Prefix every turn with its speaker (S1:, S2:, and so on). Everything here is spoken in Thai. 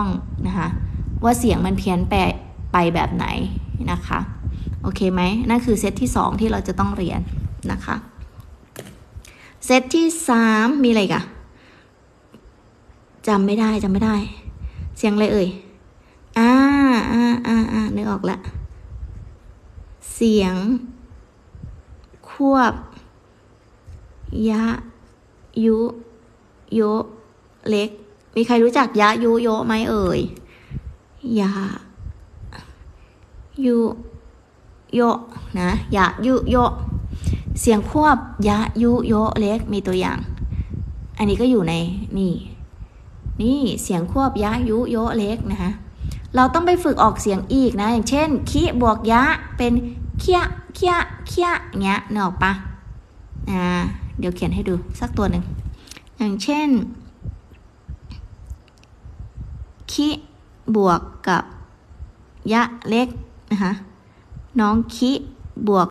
S1: ต้องนะคะว่าเสียงมันเพี้ยนไปไปแบบไหนนะคะโอเคไหมนั่นคือเซตที่ 2 ที่เราจะต้องเรียนนะคะเซตที่ 3 มีอะไรกะจำไม่ได้จำไม่ได้ เสียงอะไรเอ่ยอ่าอ่าอ่าอ่านึกออกแล้วเสียง ควบ ยะ ยุ โย เล็ก มีใครรู้จักยะยุโยไหมเอ่ยยะยุโยนะยะยุโยเสียงควบยะยุโยเล็กมีตัวอย่าง อันนี้ก็อยู่ในนี่ นี่เสียงควบยะยุโยเล็กนะคะเราต้องไปฝึกออกเสียงอีกนะ อย่างเช่นคิบวกยะเป็นเคียเคียเคียอย่างเงี้ยนึกออกปะอ่าเดี๋ยวเขียนให้ดูสักตัวหนึ่งอย่างเช่น คิบวกกับยะเล็กนะคะน้องคิบวก